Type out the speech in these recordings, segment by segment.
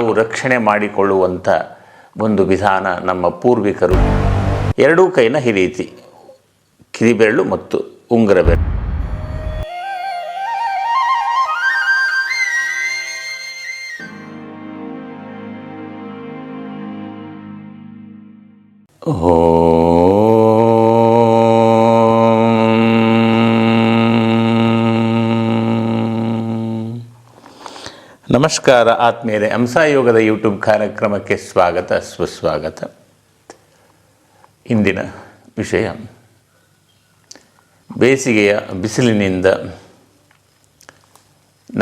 ನಾವು ರಕ್ಷಣೆ ಮಾಡಿಕೊಳ್ಳುವಂಥ ಒಂದು ವಿಧಾನ ನಮ್ಮ ಪೂರ್ವಿಕರು. ಎರಡೂ ಕೈನ ಹಿರಿಯಿತಿ ಕಿರಿಬೆರಳು ಮತ್ತು ಉಂಗುರ ಬೆರಳು ನಮಸ್ಕಾರ ಆತ್ಮೀಯರೇ ಹಂಸಾಯೋಗದ ಯೂಟ್ಯೂಬ್ ಕಾರ್ಯಕ್ರಮಕ್ಕೆ ಸ್ವಾಗತ, ಸುಸ್ವಾಗತ. ಇಂದಿನ ವಿಷಯ, ಬೇಸಿಗೆಯ ಬಿಸಿಲಿನಿಂದ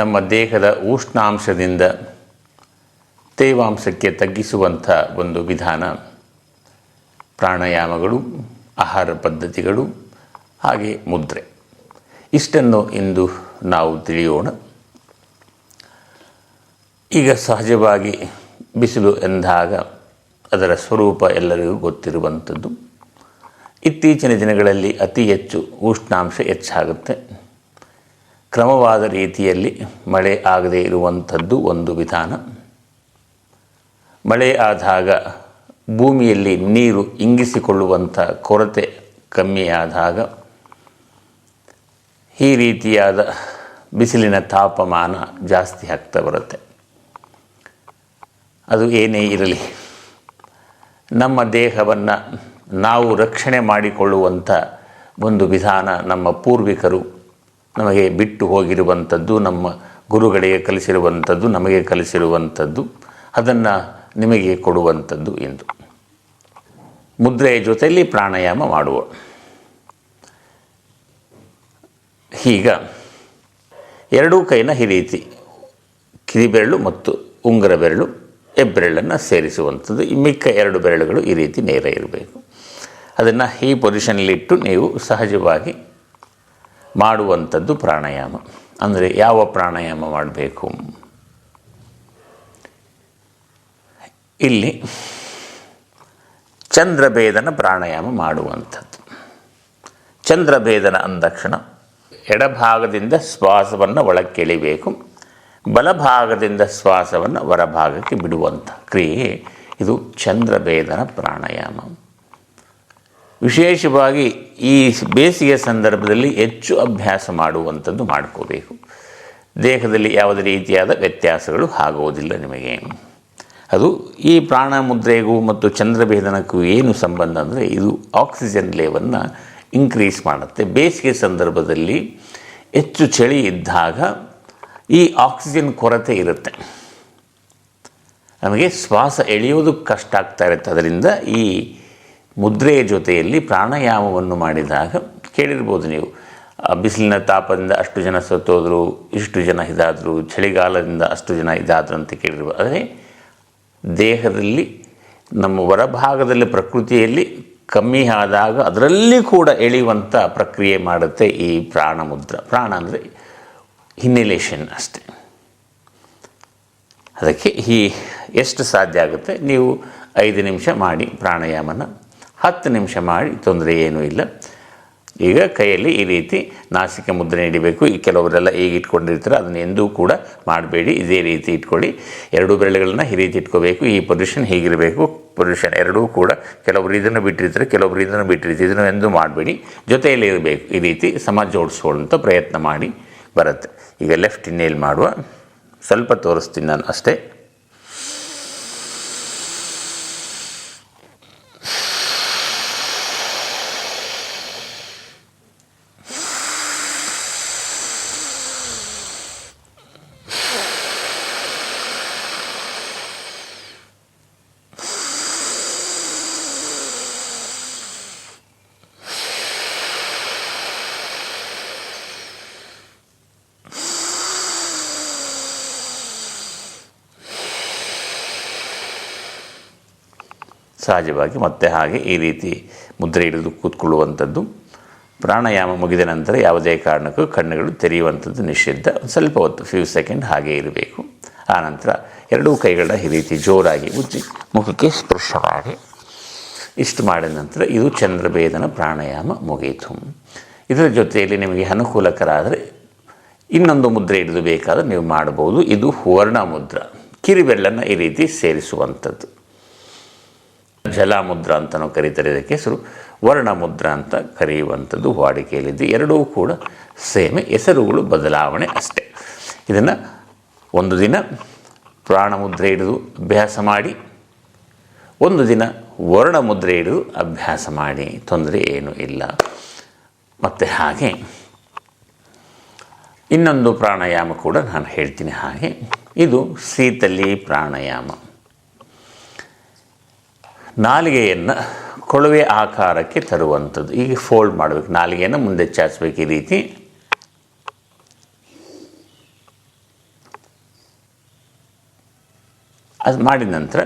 ನಮ್ಮ ದೇಹದ ಉಷ್ಣಾಂಶದಿಂದ ತೇವಾಂಶಕ್ಕೆ ತಗ್ಗಿಸುವಂಥ ಒಂದು ವಿಧಾನ, ಪ್ರಾಣಾಯಾಮಗಳು, ಆಹಾರ ಪದ್ಧತಿಗಳು, ಹಾಗೆ ಮುದ್ರೆ. ಇಷ್ಟನ್ನು ಇಂದು ನಾವು ತಿಳಿಯೋಣ. ಈಗ ಸಹಜವಾಗಿ ಬಿಸಿಲು ಎಂದಾಗ ಅದರ ಸ್ವರೂಪ ಎಲ್ಲರಿಗೂ ಗೊತ್ತಿರುವಂಥದ್ದು. ಇತ್ತೀಚಿನ ದಿನಗಳಲ್ಲಿ ಅತಿ ಹೆಚ್ಚು ಉಷ್ಣಾಂಶ ಹೆಚ್ಚಾಗುತ್ತೆ. ಕ್ರಮವಾದ ರೀತಿಯಲ್ಲಿ ಮಳೆ ಆಗದೇ ಇರುವಂಥದ್ದು ಒಂದು ವಿಧಾನ. ಮಳೆ ಆದಾಗ ಭೂಮಿಯಲ್ಲಿ ನೀರು ಇಂಗಿಸಿಕೊಳ್ಳುವಂಥ ಕೊರತೆ ಕಮ್ಮಿಯಾದಾಗ ಈ ರೀತಿಯಾದ ಬಿಸಿಲಿನ ತಾಪಮಾನ ಜಾಸ್ತಿ ಆಗ್ತಾ ಬರುತ್ತೆ. ಅದು ಏನೇ ಇರಲಿ. ನಮ್ಮ ದೇಹವನ್ನು ನಾವು ರಕ್ಷಣೆ ಮಾಡಿಕೊಳ್ಳುವಂಥ ಒಂದು ವಿಧಾನ ನಮ್ಮ ಪೂರ್ವಿಕರು ನಮಗೆ ಬಿಟ್ಟು ಹೋಗಿರುವಂಥದ್ದು, ನಮ್ಮ ಗುರುಗಳಿಗೆ ಕಲಿಸಿರುವಂಥದ್ದು, ನಮಗೆ ಕಲಿಸಿರುವಂಥದ್ದು, ಅದನ್ನು ನಿಮಗೆ ಕೊಡುವಂಥದ್ದು ಎಂದು. ಮುದ್ರೆಯ ಜೊತೆಯಲ್ಲಿ ಪ್ರಾಣಾಯಾಮ ಮಾಡುವ. ಈಗ ಎರಡೂ ಕೈನ ಈ ರೀತಿ ಕಿರಿಬೆರಳು ಮತ್ತು ಉಂಗುರ ಬೆರಳು ಹೆಬ್ಬೆರಳನ್ನು ಸೇರಿಸುವಂಥದ್ದು. ಮಿಕ್ಕ ಎರಡು ಬೆರಳುಗಳು ಈ ರೀತಿ ನೇರ ಇರಬೇಕು. ಅದನ್ನು ಈ ಪೊಸಿಷನಲ್ಲಿಟ್ಟು ನೀವು ಸಹಜವಾಗಿ ಮಾಡುವಂಥದ್ದು ಪ್ರಾಣಾಯಾಮ. ಅಂದರೆ ಯಾವ ಪ್ರಾಣಾಯಾಮ ಮಾಡಬೇಕು? ಇಲ್ಲಿ ಚಂದ್ರಭೇದನ ಪ್ರಾಣಾಯಾಮ ಮಾಡುವಂಥದ್ದು. ಚಂದ್ರಭೇದನ ಅಂದಕ್ಷಣ ಎಡಭಾಗದಿಂದ ಶ್ವಾಸವನ್ನು ಒಳಕ್ಕೆ ಎಳಿಬೇಕು ಬಲಭಾಗದಿಂದ ಶ್ವಾಸವನ್ನು ಹೊರಭಾಗಕ್ಕೆ ಬಿಡುವಂಥ ಕ್ರಿಯೆ ಇದು ಚಂದ್ರಭೇದನ ಪ್ರಾಣಾಯಾಮ. ವಿಶೇಷವಾಗಿ ಈ ಬೇಸಿಗೆ ಸಂದರ್ಭದಲ್ಲಿ ಹೆಚ್ಚು ಅಭ್ಯಾಸ ಮಾಡುವಂಥದ್ದು ಮಾಡ್ಕೋಬೇಕು. ದೇಹದಲ್ಲಿ ಯಾವುದೇ ರೀತಿಯಾದ ವ್ಯತ್ಯಾಸಗಳು ಆಗುವುದಿಲ್ಲ ನಿಮಗೆ. ಅದು ಈ ಪ್ರಾಣ ಮುದ್ರೆಗೂ ಮತ್ತು ಚಂದ್ರಭೇದನಕ್ಕೂ ಏನು ಸಂಬಂಧ ಅಂದರೆ ಇದು ಆಕ್ಸಿಜನ್ ಲೇವನ್ನು ಇನ್ಕ್ರೀಸ್ ಮಾಡುತ್ತೆ. ಬೇಸಿಗೆ ಸಂದರ್ಭದಲ್ಲಿ ಹೆಚ್ಚು ಚಳಿ ಇದ್ದಾಗ ಈ ಆಕ್ಸಿಜನ್ ಕೊರತೆ ಇರುತ್ತೆ. ನಮಗೆ ಶ್ವಾಸ ಎಳೆಯೋದು ಕಷ್ಟ ಆಗ್ತಾ ಇರುತ್ತೆ. ಅದರಿಂದ ಈ ಮುದ್ರೆಯ ಜೊತೆಯಲ್ಲಿ ಪ್ರಾಣಾಯಾಮವನ್ನು ಮಾಡಿದಾಗ ಕೇಳಿರ್ಬೋದು ನೀವು ಬಿಸಿಲಿನ ತಾಪದಿಂದ ಅಷ್ಟು ಜನ ಸತ್ತೋದ್ರು, ಇಷ್ಟು ಜನ ಇದಾದರು, ಚಳಿಗಾಲದಿಂದ ಅಷ್ಟು ಜನ ಇದಾದರು ಅಂತ ಕೇಳಿರ್ಬೋದು. ಆದರೆ ದೇಹದಲ್ಲಿ, ನಮ್ಮ ಹೊರಭಾಗದಲ್ಲಿ, ಪ್ರಕೃತಿಯಲ್ಲಿ ಕಮ್ಮಿ ಆದಾಗ ಅದರಲ್ಲಿ ಕೂಡ ಎಳೆಯುವಂಥ ಪ್ರಕ್ರಿಯೆ ಮಾಡುತ್ತೆ ಈ ಪ್ರಾಣ ಮುದ್ರ ಪ್ರಾಣ ಅಂದರೆ ಹಿನ್ನೆಲೇಷನ್ ಅಷ್ಟೆ. ಅದಕ್ಕೆ ಈ ಎಷ್ಟು ಸಾಧ್ಯ ಆಗುತ್ತೆ? ನೀವು ಐದು ನಿಮಿಷ ಮಾಡಿ ಪ್ರಾಣಾಯಾಮನ. ಹತ್ತು ನಿಮಿಷ ಮಾಡಿ, ತೊಂದರೆ ಏನೂ ಇಲ್ಲ. ಈಗ ಕೈಯಲ್ಲಿ ಈ ರೀತಿ ನಾಸಿಕ ಮುದ್ರೆ ನೀಡಬೇಕು. ಈ ಕೆಲವರೆಲ್ಲ ಈಗ ಇಟ್ಕೊಂಡಿರ್ತಾರೆ ಅದನ್ನು ಎಂದೂ ಕೂಡ ಮಾಡಬೇಡಿ. ಇದೇ ರೀತಿ ಇಟ್ಕೊಳ್ಳಿ. ಎರಡು ಬೆರಳುಗಳನ್ನ ಈ ರೀತಿ ಇಟ್ಕೋಬೇಕು. ಈ ಪೊಸಿಷನ್ ಹೀಗಿರಬೇಕು. ಪೊಸಿಷನ್ ಎರಡೂ ಕೂಡ ಕೆಲವರು ಇದನ್ನು ಬಿಟ್ಟಿರ್ತಾರೆ ಕೆಲವೊಬ್ರು ಇದನ್ನು ಬಿಟ್ಟಿರ್ತಾರೆ. ಇದನ್ನು ಎಂದೂ ಮಾಡಬೇಡಿ. ಜೊತೆಯಲ್ಲಿ ಇರಬೇಕು. ಈ ರೀತಿ ಸಮ ಜೋಡಿಸ್ಕೊಳ್ಳುವಂಥ ಪ್ರಯತ್ನ ಮಾಡಿ ಬರುತ್ತೆ. ಈಗ ಲೆಫ್ಟ್ ಇನ್ನೇಲ್ ಮಾಡುವ. ಸ್ವಲ್ಪ ತೋರಿಸ್ತೀನಿ ನಾನು ಅಷ್ಟೇ. ಸಹಜವಾಗಿ ಮತ್ತೆ ಹಾಗೆ ಈ ರೀತಿ ಮುದ್ರೆ ಹಿಡಿದು ಕೂತ್ಕೊಳ್ಳುವಂಥದ್ದು. ಪ್ರಾಣಾಯಾಮ ಮುಗಿದ ನಂತರ ಯಾವುದೇ ಕಾರಣಕ್ಕೂ ಕಣ್ಣುಗಳು ತೆರೆಯುವಂಥದ್ದು ನಿಷಿದ್ಧ. ಸ್ವಲ್ಪ ಹೊತ್ತು ಫ್ಯೂ ಸೆಕೆಂಡ್ ಹಾಗೆ ಇರಬೇಕು. ಆನಂತರ ಎರಡೂ ಕೈಗಳ ಈ ರೀತಿ ಜೋರಾಗಿ ಉಜ್ಜಿ ಮುಖಕ್ಕೆ ಸ್ಪರ್ಶ ಮಾಡಿ ಇಷ್ಟು ಮಾಡಿದ ನಂತರ ಇದು ಚಂದ್ರಭೇದನ ಪ್ರಾಣಾಯಾಮ ಮುಗಿಯಿತು ಇದರ ಜೊತೆಯಲ್ಲಿ ನಿಮಗೆ ಅನುಕೂಲಕರ ಆದರೆ ಇನ್ನೊಂದು ಮುದ್ರೆ ಹಿಡಿದು ಬೇಕಾದರೆ ನೀವು ಮಾಡಬಹುದು. ಇದು ಹೊರ್ಣ ಮುದ್ರ. ಕಿರಿಬೆಲ್ಲನ್ನು ಈ ರೀತಿ ಸೇರಿಸುವಂಥದ್ದು. ಜಲಮುದ್ರ ಅಂತಲೂ ಕರೀತಾರೆ ಇದಕ್ಕೆ. ಹೆಸರು ವರ್ಣಮುದ್ರ ಅಂತ ಕರೆಯುವಂಥದ್ದು ವಾಡಿಕೆಯಲ್ಲಿದ್ದು ಎರಡೂ ಕೂಡ ಸೇಮ್ ಹೆಸರುಗಳು ಬದಲಾವಣೆ ಅಷ್ಟೇ. ಇದನ್ನು ಒಂದು ದಿನ ಪ್ರಾಣಮುದ್ರೆ ಹಿಡಿದು ಅಭ್ಯಾಸ ಮಾಡಿ, ಒಂದು ದಿನ ವರ್ಣಮುದ್ರೆ ಹಿಡಿದು ಅಭ್ಯಾಸ ಮಾಡಿ, ತೊಂದರೆ ಏನೂ ಇಲ್ಲ. ಮತ್ತು ಹಾಗೆ ಇನ್ನೊಂದು ಪ್ರಾಣಾಯಾಮ ಕೂಡ ನಾನು ಹೇಳ್ತೀನಿ ಹಾಗೆ. ಇದು ಶೀತಲಿ ಪ್ರಾಣಾಯಾಮ. ನಾಲಿಗೆಯನ್ನು ಕೊಳವೆ ಆಕಾರಕ್ಕೆ ತರುವಂಥದ್ದು. ಈಗ ಫೋಲ್ಡ್ ಮಾಡಬೇಕು. ನಾಲಿಗೆಯನ್ನು ಮುಂದೆ ಚಾಚಬೇಕು ಈ ರೀತಿ. ಅದು ಮಾಡಿದ ನಂತರ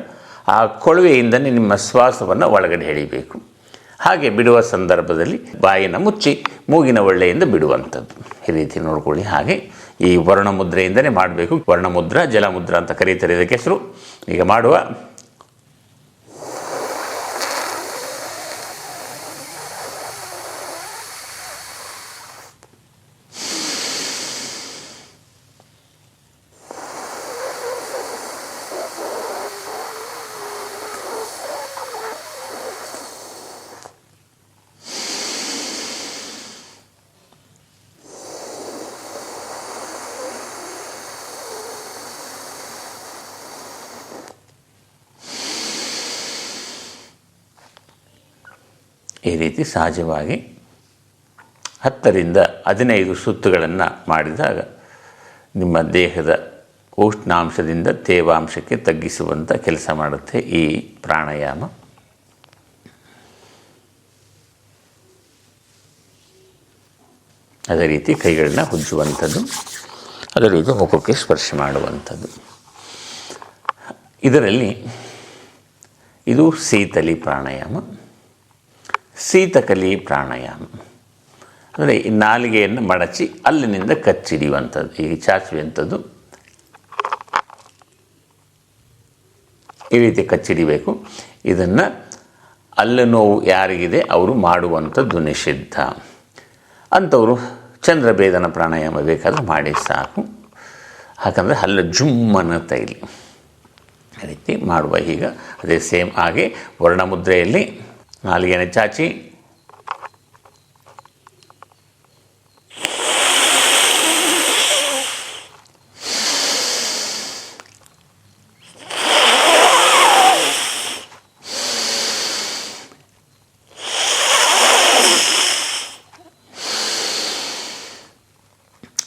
ಆ ಕೊಳವೆಯಿಂದಲೇ ನಿಮ್ಮ ಶ್ವಾಸವನ್ನು ಒಳಗಡೆ ಎಳಿಬೇಕು. ಹಾಗೆ ಬಿಡುವ ಸಂದರ್ಭದಲ್ಲಿ ಬಾಯಿನ ಮುಚ್ಚಿ ಮೂಗಿನ ಒಳ್ಳೆಯಿಂದ ಬಿಡುವಂಥದ್ದು. ಈ ರೀತಿ ನೋಡ್ಕೊಳ್ಳಿ. ಹಾಗೆ ಈ ವರ್ಣಮುದ್ರೆಯಿಂದಲೇ ಮಾಡಬೇಕು. ವರ್ಣಮುದ್ರ, ಜಲಮುದ್ರ ಅಂತ ಕರೀತಾರೆ ಇದಕ್ಕೆ ಹೆಸರು. ಈಗ ಮಾಡುವ ಈ ರೀತಿ ಸಹಜವಾಗಿ ಹತ್ತರಿಂದ ಹದಿನೈದು ಸುತ್ತುಗಳನ್ನು ಮಾಡಿದಾಗ ನಿಮ್ಮ ದೇಹದ ಉಷ್ಣಾಂಶದಿಂದ ತೇವಾಂಶಕ್ಕೆ ತಗ್ಗಿಸುವಂಥ ಕೆಲಸ ಮಾಡುತ್ತೆ ಈ ಪ್ರಾಣಾಯಾಮ. ಅದೇ ರೀತಿ ಕೈಗಳನ್ನ ಉಜ್ಜುವಂಥದ್ದು ಅದೇ ರೀತಿ ಮುಖಕ್ಕೆ ಸ್ಪರ್ಶ ಮಾಡುವಂಥದ್ದು. ಇದರಲ್ಲಿ ಇದು ಶೀತಲಿ ಪ್ರಾಣಾಯಾಮ. ಶೀತಕಲಿ ಪ್ರಾಣಾಯಾಮ. ಅಂದರೆ ಈ ನಾಲಿಗೆಯನ್ನು ಮಡಚಿ ಅಲ್ಲಿನಿಂದ ಕಚ್ಚಿಡಿಯುವಂಥದ್ದು ಈ ಚಾಚುವಂಥದ್ದು. ಈ ರೀತಿ ಕಚ್ಚಿಡಿಬೇಕು. ಇದನ್ನು ಅಲ್ಲಿ ನೋವು ಯಾರಿಗಿದೆ? ಅವರು ಮಾಡುವಂಥದ್ದು ನಿಷಿದ್ಧ. ಅಂಥವರು ಚಂದ್ರಭೇದನ ಪ್ರಾಣಾಯಾಮ ಬೇಕಾದ್ರೆ ಮಾಡಿ ಸಾಕು. ಯಾಕಂದರೆ ಹಲ್ಲು ಜುಮ್ಮನ ತೈಲಿ. ರೀತಿ ಮಾಡುವ ಈಗ ಅದೇ ಸೇಮ್ ಹಾಗೆ ವರ್ಣಮುದ್ರೆಯಲ್ಲಿ ನಾಲಿಗೆನ ಚಾಚಿ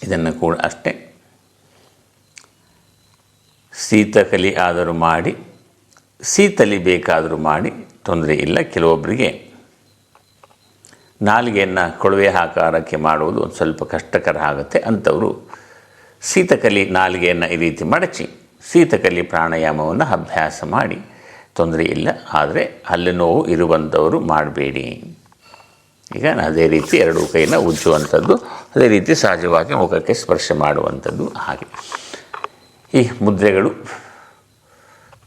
ಇದನ್ನು ಕೂಡ ಅಷ್ಟೇ ಶೀತಕಲಿ ಆದರೂ ಮಾಡಿ ಶೀತಲಿ ಬೇಕಾದರೂ ಮಾಡಿ ತೊಂದರೆ ಇಲ್ಲ. ಕೆಲವೊಬ್ಬರಿಗೆ ನಾಲಿಗೆಯನ್ನು ಕೊಳವೆ ಆಕಾರಕ್ಕೆ ಮಾಡುವುದು ಒಂದು ಸ್ವಲ್ಪ ಕಷ್ಟಕರ ಆಗುತ್ತೆ ಅಂಥವರು ಸೀತಕಲಿ ನಾಲಿಗೆಯನ್ನು ಈ ರೀತಿ ಮಡಚಿ ಸೀತಕಲಿ ಪ್ರಾಣಾಯಾಮವನ್ನು ಅಭ್ಯಾಸ ಮಾಡಿ ತೊಂದರೆ ಇಲ್ಲ. ಆದರೆ ಅಲ್ಲಿ ನೋವು ಇರುವಂಥವರು ಮಾಡಬೇಡಿ. ಈಗ ಅದೇ ರೀತಿ ಎರಡೂ ಕೈನ ಉಜ್ಜುವಂಥದ್ದು, ಅದೇ ರೀತಿ ಸಹಜವಾಗಿ ಮುಖಕ್ಕೆ ಸ್ಪರ್ಶ ಮಾಡುವಂಥದ್ದು ಹಾಗೆ. ಈ ಮುದ್ರೆಗಳು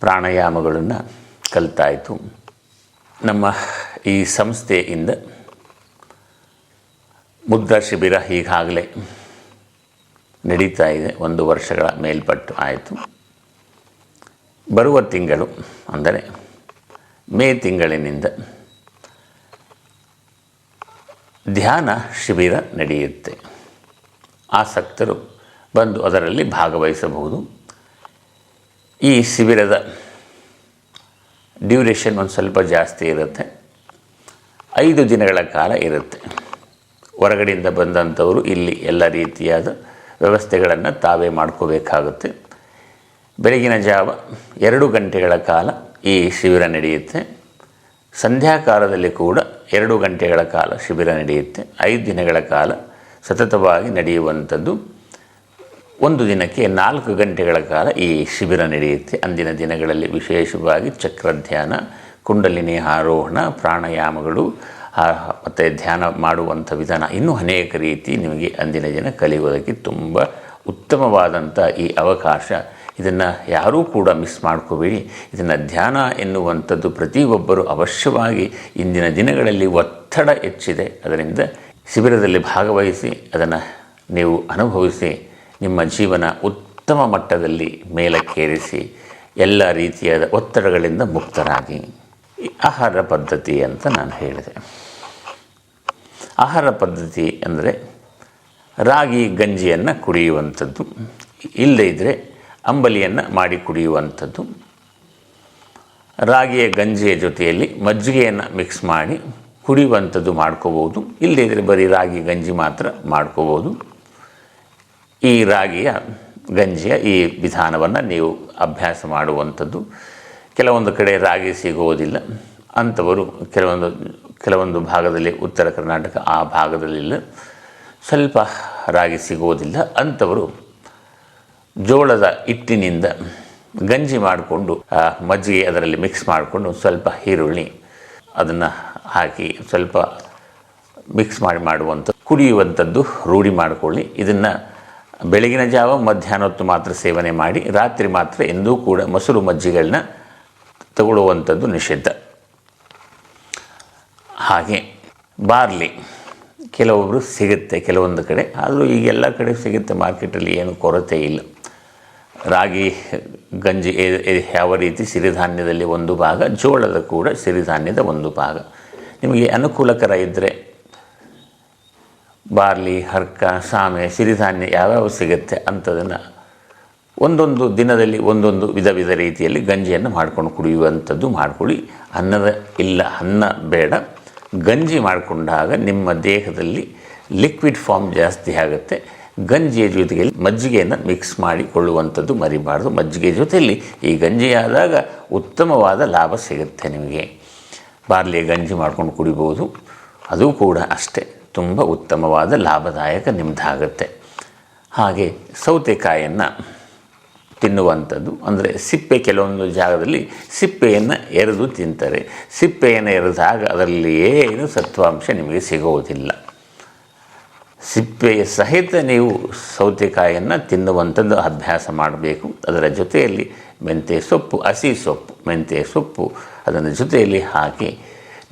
ಪ್ರಾಣಾಯಾಮಗಳನ್ನು ಕಲಿತಾಯಿತು. ನಮ್ಮ ಈ ಸಂಸ್ಥೆಯಿಂದ ಮುದ್ರಾ ಶಿಬಿರ ಈಗಾಗಲೇ ನಡೀತಾ ಇದೆ ಒಂದು ವರ್ಷಗಳ ಮೇಲ್ಪಟ್ಟು ಆಯಿತು. ಬರುವ ತಿಂಗಳು, ಅಂದರೆ ಮೇ ತಿಂಗಳಿನಿಂದ ಧ್ಯಾನ ಶಿಬಿರ ನಡೆಯುತ್ತೆ. ಆಸಕ್ತರು ಬಂದು ಅದರಲ್ಲಿ ಭಾಗವಹಿಸಬಹುದು. ಈ ಶಿಬಿರದ ಡ್ಯೂರೇಷನ್ ಒಂದು ಸ್ವಲ್ಪ ಜಾಸ್ತಿ ಇರುತ್ತೆ. ಐದು ದಿನಗಳ ಕಾಲ ಇರುತ್ತೆ. ಹೊರಗಡೆಯಿಂದ ಬಂದಂಥವರು ಇಲ್ಲಿ ಎಲ್ಲ ರೀತಿಯಾದ ವ್ಯವಸ್ಥೆಗಳನ್ನು ತಾವೇ ಮಾಡ್ಕೋಬೇಕಾಗುತ್ತೆ. ಬೆಳಗಿನ ಜಾವ ಎರಡು ಗಂಟೆಗಳ ಕಾಲ ಈ ಶಿಬಿರ ನಡೆಯುತ್ತೆ. ಸಂಧ್ಯಾಕಾಲದಲ್ಲಿ ಕೂಡ ಎರಡು ಗಂಟೆಗಳ ಕಾಲ ಶಿಬಿರ ನಡೆಯುತ್ತೆ. ಐದು ದಿನಗಳ ಕಾಲ ಸತತವಾಗಿ ನಡೆಯುವಂಥದ್ದು ಒಂದು ದಿನಕ್ಕೆ ನಾಲ್ಕು ಗಂಟೆಗಳ ಕಾಲ ಈ ಶಿಬಿರ ನಡೆಯುತ್ತೆ. ಅಂದಿನ ದಿನಗಳಲ್ಲಿ ವಿಶೇಷವಾಗಿ ಚಕ್ರಧ್ಯಾನ, ಕುಂಡಲಿನಿ ಆರೋಹಣ ಪ್ರಾಣಾಯಾಮಗಳು ಮತ್ತು ಧ್ಯಾನ ಮಾಡುವಂಥ ವಿಧಾನ ಇನ್ನೂ ಅನೇಕ ರೀತಿ ನಿಮಗೆ ಅಂದಿನ ದಿನ ಕಲಿಯುವುದಕ್ಕೆ ತುಂಬ ಉತ್ತಮವಾದಂಥ ಈ ಅವಕಾಶ. ಇದನ್ನು ಯಾರೂ ಕೂಡ ಮಿಸ್ ಮಾಡ್ಕೋಬೇಡಿ. ಇದನ್ನು ಧ್ಯಾನ ಎನ್ನುವಂಥದ್ದು ಪ್ರತಿಯೊಬ್ಬರು ಅವಶ್ಯವಾಗಿ ಇಂದಿನ ದಿನಗಳಲ್ಲಿ ಒತ್ತಡ ಹೆಚ್ಚಿದೆ. ಅದರಿಂದ ಶಿಬಿರದಲ್ಲಿ ಭಾಗವಹಿಸಿ, ಅದನ್ನು ನೀವು ಅನುಭವಿಸಿ ನಿಮ್ಮ ಜೀವನ ಉತ್ತಮ ಮಟ್ಟದಲ್ಲಿ ಮೇಲಕ್ಕೇರಿಸಿ ಎಲ್ಲ ರೀತಿಯಾದ ಒತ್ತಡಗಳಿಂದ ಮುಕ್ತರಾಗಿ. ಆಹಾರ ಪದ್ಧತಿ ಅಂತ ನಾನು ಹೇಳಿದೆ. ಆಹಾರ ಪದ್ಧತಿ ಅಂದರೆ ರಾಗಿ ಗಂಜಿಯನ್ನು ಕುಡಿಯುವಂಥದ್ದು, ಇಲ್ಲದೇ ಇದ್ದರೆ ಅಂಬಲಿಯನ್ನು ಮಾಡಿ ಕುಡಿಯುವಂಥದ್ದು, ರಾಗಿಯ ಗಂಜಿಯ ಜೊತೆಯಲ್ಲಿ ಮಜ್ಜಿಗೆಯನ್ನು ಮಿಕ್ಸ್ ಮಾಡಿ ಕುಡಿಯುವಂಥದ್ದು ಮಾಡ್ಕೋಬೋದು ಇಲ್ಲದೇ ಇದ್ದರೆ ಬರೀ ರಾಗಿ ಗಂಜಿ ಮಾತ್ರ ಮಾಡ್ಕೋಬೋದು ಈ ರಾಗಿಯ ಗಂಜಿಯ ಈ ವಿಧಾನವನ್ನು ನೀವು ಅಭ್ಯಾಸ ಮಾಡುವಂಥದ್ದು. ಕೆಲವೊಂದು ಕಡೆ ರಾಗಿ ಸಿಗುವುದಿಲ್ಲ. ಅಂಥವರು ಕೆಲವೊಂದು ಕೆಲವೊಂದು ಭಾಗದಲ್ಲಿ ಉತ್ತರ ಕರ್ನಾಟಕ ಆ ಭಾಗದಲ್ಲಿಲ್ಲ ಸ್ವಲ್ಪ ರಾಗಿ ಸಿಗುವುದಿಲ್ಲ. ಅಂಥವರು ಜೋಳದ ಹಿಟ್ಟಿನಿಂದ ಗಂಜಿ ಮಾಡಿಕೊಂಡು ಮಜ್ಜಿಗೆ ಅದರಲ್ಲಿ ಮಿಕ್ಸ್ ಮಾಡಿಕೊಂಡು ಸ್ವಲ್ಪ ಈರುಳ್ಳಿ ಅದನ್ನು ಹಾಕಿ ಸ್ವಲ್ಪ ಮಿಕ್ಸ್ ಮಾಡಿ ಮಾಡುವಂಥ ಕುಡಿಯುವಂಥದ್ದು ರೂಢಿ ಮಾಡಿಕೊಳ್ಳಿ. ಇದನ್ನು ಬೆಳಗಿನ ಜಾವ ಮಧ್ಯಾಹ್ನ ಹೊತ್ತು ಮಾತ್ರ ಸೇವನೆ ಮಾಡಿ, ರಾತ್ರಿ ಮಾತ್ರ ಎಂದೂ ಕೂಡ ಮೊಸರು ಮಜ್ಜಿಗಳನ್ನ ತಗೊಳ್ಳುವಂಥದ್ದು ನಿಷಿದ್ಧ. ಹಾಗೆ ಬಾರ್ಲಿ ಕೆಲವೊಬ್ಬರು ಸಿಗುತ್ತೆ ಕೆಲವೊಂದು ಕಡೆ, ಆದರೂ ಈಗೆಲ್ಲ ಕಡೆ ಸಿಗುತ್ತೆ, ಮಾರ್ಕೆಟಲ್ಲಿ ಏನು ಕೊರತೆ ಇಲ್ಲ. ರಾಗಿ, ಗಂಜಿ ಯಾವ ರೀತಿ ಸಿರಿಧಾನ್ಯದಲ್ಲಿ ಒಂದು ಭಾಗ, ಜೋಳದ ಕೂಡ ಸಿರಿಧಾನ್ಯದ ಒಂದು ಭಾಗ. ನಿಮಗೆ ಅನುಕೂಲಕರ ಇದ್ದರೆ ಬಾರ್ಲಿ, ಹರ್ಕ, ಸಾಮೆ, ಸಿರಿಧಾನ್ಯ ಯಾವ್ಯಾವ ಸಿಗುತ್ತೆ ಅಂಥದನ್ನು ಒಂದೊಂದು ದಿನದಲ್ಲಿ ಒಂದೊಂದು ವಿಧ ವಿಧ ರೀತಿಯಲ್ಲಿ ಗಂಜಿಯನ್ನು ಮಾಡ್ಕೊಂಡು ಕುಡಿಯುವಂಥದ್ದು ಮಾಡಿಕೊಳ್ಳಿ. ಅನ್ನದ ಇಲ್ಲ, ಅನ್ನ ಬೇಡ. ಗಂಜಿ ಮಾಡಿಕೊಂಡಾಗ ನಿಮ್ಮ ದೇಹದಲ್ಲಿ ಲಿಕ್ವಿಡ್ ಫಾರ್ಮ್ ಜಾಸ್ತಿ ಆಗುತ್ತೆ. ಗಂಜಿಯ ಜೊತೆಯಲ್ಲಿ ಮಜ್ಜಿಗೆಯನ್ನು ಮಿಕ್ಸ್ ಮಾಡಿಕೊಳ್ಳುವಂಥದ್ದು ಮರಿಬಾರ್ದು. ಮಜ್ಜಿಗೆ ಜೊತೆಯಲ್ಲಿ ಈ ಗಂಜಿಯಾದಾಗ ಉತ್ತಮವಾದ ಲಾಭ ಸಿಗುತ್ತೆ ನಿಮಗೆ. ಬಾರ್ಲಿಯ ಗಂಜಿ ಮಾಡ್ಕೊಂಡು ಕುಡಿಬೋದು. ಅದು ಕೂಡ ಅಷ್ಟೇ. ತುಂಬ ಉತ್ತಮವಾದ ಲಾಭದಾಯಕ ನಿಮ್ಮದಾಗತ್ತೆ ಹಾಗೆ ಸೌತೆಕಾಯಿಯನ್ನು ತಿನ್ನುವಂಥದ್ದು, ಅಂದರೆ ಸಿಪ್ಪೆ ಕೆಲವೊಂದು ಜಾಗದಲ್ಲಿ ಸಿಪ್ಪೆಯನ್ನು ಎರೆದು ತಿಂತಾರೆ. ಸಿಪ್ಪೆಯನ್ನು ಎರೆದಾಗ ಅದರಲ್ಲಿ ಏನು ಸತ್ವಾಂಶ ನಿಮಗೆ ಸಿಗುವುದಿಲ್ಲ ಸಿಪ್ಪೆಯ ಸಹಿತ ನೀವು ಸೌತೆಕಾಯಿಯನ್ನು ತಿನ್ನುವಂಥದ್ದು ಅಭ್ಯಾಸ ಮಾಡಬೇಕು. ಅದರ ಜೊತೆಯಲ್ಲಿ ಮೆಂತ್ಯ ಸೊಪ್ಪು, ಹಸಿ ಸೊಪ್ಪು, ಮೆಂತ್ಯ ಸೊಪ್ಪು ಅದನ್ನು ಜೊತೆಯಲ್ಲಿ ಹಾಕಿ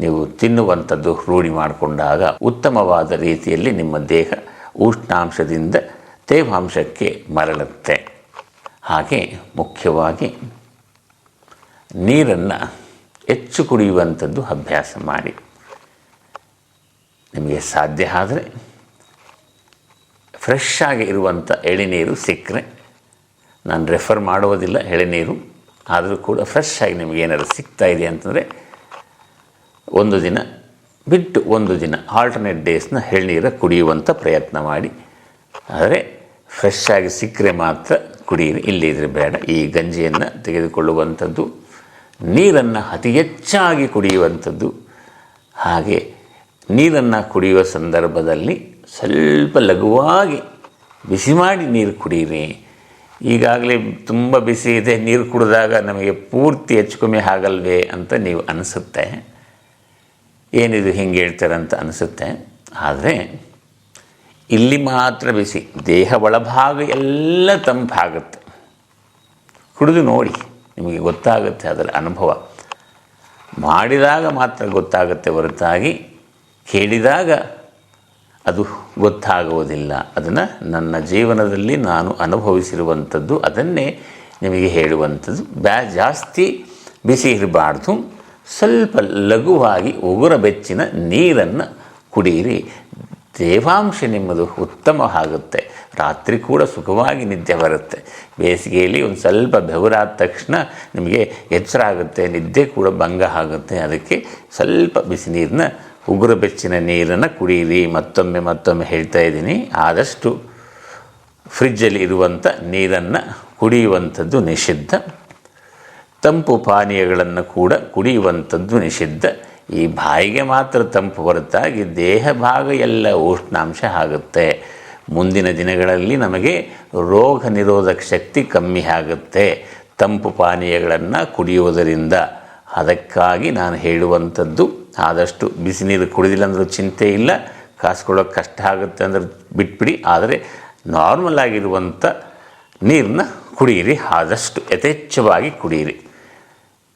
ನೀವು ತಿನ್ನುವಂಥದ್ದು ರೂಢಿ ಮಾಡಿಕೊಂಡಾಗ ಉತ್ತಮವಾದ ರೀತಿಯಲ್ಲಿ ನಿಮ್ಮ ದೇಹ ಉಷ್ಣಾಂಶದಿಂದ ತೇವಾಂಶಕ್ಕೆ ಮರಳುತ್ತೆ. ಹಾಗೆ ಮುಖ್ಯವಾಗಿ ನೀರನ್ನು ಹೆಚ್ಚು ಕುಡಿಯುವಂಥದ್ದು ಅಭ್ಯಾಸ ಮಾಡಿ. ನಿಮಗೆ ಸಾಧ್ಯ ಆದರೆ ಫ್ರೆಶ್ ಆಗಿ ಇರುವಂಥ ಎಳೆನೀರು ಸಿಕ್ಕರೆ ನಾನು ರೆಫರ್ ಮಾಡುವುದಿಲ್ಲ ಎಳೆನೀರು, ಆದರೂ ಕೂಡ ಫ್ರೆಶ್ ಆಗಿ ನಿಮಗೆ ಸಿಗ್ತಾಯಿದೆ ಸಿಗ್ತಾ ಇದೆ ಅಂತಂದರೆ ಒಂದು ದಿನ, ಬಿಟ್ಟು ಒಂದು ದಿನ ಆಲ್ಟರ್ನೇಟ್ ಡೇಸ್ನ ಎಳ್ನೀರ ಕುಡಿಯುವಂಥ ಪ್ರಯತ್ನ ಮಾಡಿ. ಆದರೆ ಫ್ರೆಶ್ ಆಗಿ ಸಿಕ್ಕರೆ ಮಾತ್ರ ಕುಡಿಯಿರಿ ಇಲ್ಲದಿದ್ದರೆ ಬೇಡ. ಈ ಗಂಜಿಯನ್ನು ತೆಗೆದುಕೊಳ್ಳುವಂಥದ್ದು, ನೀರನ್ನು ಅತಿ ಹೆಚ್ಚಾಗಿ ಕುಡಿಯುವಂಥದ್ದು. ಹಾಗೆ ನೀರನ್ನು ಕುಡಿಯುವ ಸಂದರ್ಭದಲ್ಲಿ ಸ್ವಲ್ಪ ಲಘುವಾಗಿ ಬಿಸಿ ಮಾಡಿ ನೀರು ಕುಡಿಯಿರಿ. ಈಗಾಗಲೇ ತುಂಬ ಬಿಸಿ ಇದೆ, ನೀರು ಕುಡಿದಾಗ ನಮಗೆ ಪೂರ್ತಿ ಹೆಚ್ಚು ಕಮ್ಮಿ ಆಗಲ್ವೇ ಅಂತ ನೀವು ಅನಿಸುತ್ತೆ. ಏನಿದು ಹಿಂಗೆ ಹೇಳ್ತಾರಂತ ಅನಿಸುತ್ತೆ. ಆದರೆ ಇಲ್ಲಿ ಮಾತ್ರ ಬಿಸಿ. ದೇಹ ಒಳಭಾಗ ಎಲ್ಲ ತಂಪಾಗುತ್ತೆ. ಕುಡಿದು ನೋಡಿ, ನಿಮಗೆ ಗೊತ್ತಾಗುತ್ತೆ ಅದರ ಅನುಭವ. ಮಾಡಿದಾಗ ಮಾತ್ರ ಗೊತ್ತಾಗುತ್ತೆ ಹೊರತಾಗಿ, ಕೇಳಿದಾಗ ಅದು ಗೊತ್ತಾಗುವುದಿಲ್ಲ. ಅದನ್ನು ನನ್ನ ಜೀವನದಲ್ಲಿ ನಾನು ಅನುಭವಿಸಿರುವಂಥದ್ದು, ಅದನ್ನೇ ನಿಮಗೆ ಹೇಳುವಂಥದ್ದು. ಬ್ಯಾ, ಜಾಸ್ತಿ ಬಿಸಿ ಇರಬಾರ್ದು. ಸ್ವಲ್ಪ ಲಘುವಾಗಿ ಉಗುರ ಬೆಚ್ಚಿನ ನೀರನ್ನು ಕುಡಿಯಿರಿ ತೇವಾಂಶ ನಿಮ್ಮದು ಉತ್ತಮ ಆಗುತ್ತೆ. ರಾತ್ರಿ ಕೂಡ ಸುಖವಾಗಿ ನಿದ್ದೆ ಬರುತ್ತೆ. ಬೇಸಿಗೆಯಲ್ಲಿ ಒಂದು ಸ್ವಲ್ಪ ಬೆವರಾದ ತಕ್ಷಣ ನಿಮಗೆ ಎಚ್ಚರ ಆಗುತ್ತೆ, ನಿದ್ದೆ ಕೂಡ ಭಂಗ ಆಗುತ್ತೆ. ಅದಕ್ಕೆ ಸ್ವಲ್ಪ ಬಿಸಿ ನೀರನ್ನ, ಉಗುರು ಬೆಚ್ಚಿನ ನೀರನ್ನು ಕುಡಿಯಿರಿ ಮತ್ತೊಮ್ಮೆ ಮತ್ತೊಮ್ಮೆ ಹೇಳ್ತಾ ಇದ್ದೀನಿ. ಆದಷ್ಟು ಫ್ರಿಜ್ಜಲ್ಲಿ ಇರುವಂಥ ನೀರನ್ನು ಕುಡಿಯುವಂಥದ್ದು ನಿಷಿದ್ಧ. ತಂಪು ಪಾನೀಯಗಳನ್ನು ಕೂಡ ಕುಡಿಯುವಂಥದ್ದು ನಿಷಿದ್ಧ. ಈ ಬಾಯಿಗೆ ಮಾತ್ರ ತಂಪು ಹೊರತಾಗಿ ದೇಹ ಭಾಗ ಎಲ್ಲ ಉಷ್ಣಾಂಶ ಆಗುತ್ತೆ. ಮುಂದಿನ ದಿನಗಳಲ್ಲಿ ನಮಗೆ ರೋಗ ನಿರೋಧಕ ಶಕ್ತಿ ಕಮ್ಮಿ ಆಗುತ್ತೆ. ತಂಪು ಪಾನೀಯಗಳನ್ನು ಕುಡಿಯುವುದರಿಂದ. ಅದಕ್ಕಾಗಿ ನಾನು ಹೇಳುವಂಥದ್ದು, ಆದಷ್ಟು ಬಿಸಿ ನೀರು ಕುಡಿದಿಲ್ಲ ಅಂದರೂ ಚಿಂತೆ ಇಲ್ಲ. ಕಾಸ್ಕೊಳ್ಳೋಕೆ ಕಷ್ಟ ಆಗುತ್ತೆ ಅಂದ್ರೆ ಬಿಟ್ಬಿಡಿ. ಆದರೆ ನಾರ್ಮಲ್ ಆಗಿರುವಂಥ ನೀರನ್ನ ಕುಡಿಯಿರಿ. ಆದಷ್ಟು ಯಥೇಚ್ಛವಾಗಿ ಕುಡಿಯಿರಿ.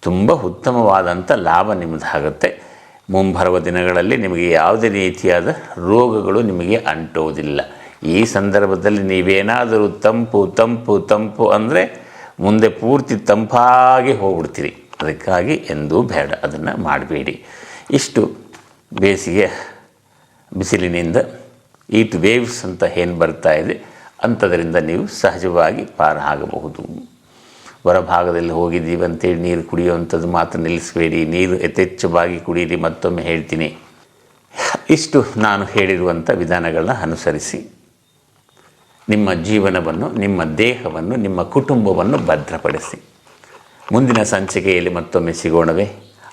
ತುಂಬ ಉತ್ತಮವಾದಂಥ ಲಾಭ ನಿಮ್ಮದಾಗುತ್ತೆ ಮುಂಬರುವ ದಿನಗಳಲ್ಲಿ ನಿಮಗೆ ಯಾವುದೇ ರೀತಿಯಾದ ರೋಗಗಳು ನಿಮಗೆ ಅಂಟುವುದಿಲ್ಲ ಈ ಸಂದರ್ಭದಲ್ಲಿ ನೀವೇನಾದರೂ ತಂಪು ತಂಪು ತಂಪು ಅಂದರೆ ಮುಂದೆ ಪೂರ್ತಿ ತಂಪಾಗಿ ಹೋಗ್ಬಿಡ್ತೀರಿ. ಅದಕ್ಕಾಗಿ ಎಂದೂ ಬೇಡ, ಅದನ್ನು ಮಾಡಬೇಡಿ. ಇಷ್ಟು ಬೇಸಿಗೆ ಬಿಸಿಲಿನಿಂದ ಈಟ್ ವೇವ್ಸ್ ಅಂತ ಏನು ಬರ್ತಾ ಇದೆ, ಅಂಥದರಿಂದ ನೀವು ಸಹಜವಾಗಿ ಪಾರ ಆಗಬಹುದು ಹೊರಭಾಗದಲ್ಲಿ ಹೋಗಿದ್ದೀವಿ ಅಂತೇಳಿ ನೀರು ಕುಡಿಯುವಂಥದ್ದು ಮಾತ್ರ ನಿಲ್ಲಿಸಬೇಡಿ. ನೀರು ಯಥೇಚ್ಛವಾಗಿ ಕುಡಿಯಿರಿ ಮತ್ತೊಮ್ಮೆ ಹೇಳ್ತೀನಿ. ಇಷ್ಟು ನಾನು ಹೇಳಿರುವಂಥ ವಿಧಾನಗಳನ್ನ ಅನುಸರಿಸಿ. ನಿಮ್ಮ ಜೀವನವನ್ನು, ನಿಮ್ಮ ದೇಹವನ್ನು, ನಿಮ್ಮ ಕುಟುಂಬವನ್ನು ಭದ್ರಪಡಿಸಿ. ಮುಂದಿನ ಸಂಚಿಕೆಯಲ್ಲಿ ಮತ್ತೊಮ್ಮೆ ಸಿಗೋಣವೇ.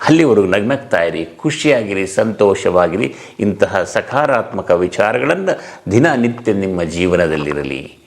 ಅಲ್ಲಿವರೆಗೂ ನಗ್ನಗ್ತಾಯಿರಿ, ಖುಷಿಯಾಗಿರಿ, ಸಂತೋಷವಾಗಿರಿ. ಇಂತಹ ಸಕಾರಾತ್ಮಕ ವಿಚಾರಗಳನ್ನು ದಿನನಿತ್ಯ ನಿಮ್ಮ ಜೀವನದಲ್ಲಿರಲಿ.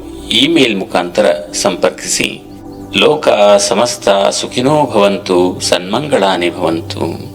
ಇಮೇಲ್ ಮುಖಾಂತರ ಸಂಪರ್ಕಿಸಿ. ಲೋಕ ಸಮಸ್ತ ಸುಖಿನೋ ಭವಂತು ಸನ್ಮಂಗಳಾನಿ ಭವಂತು.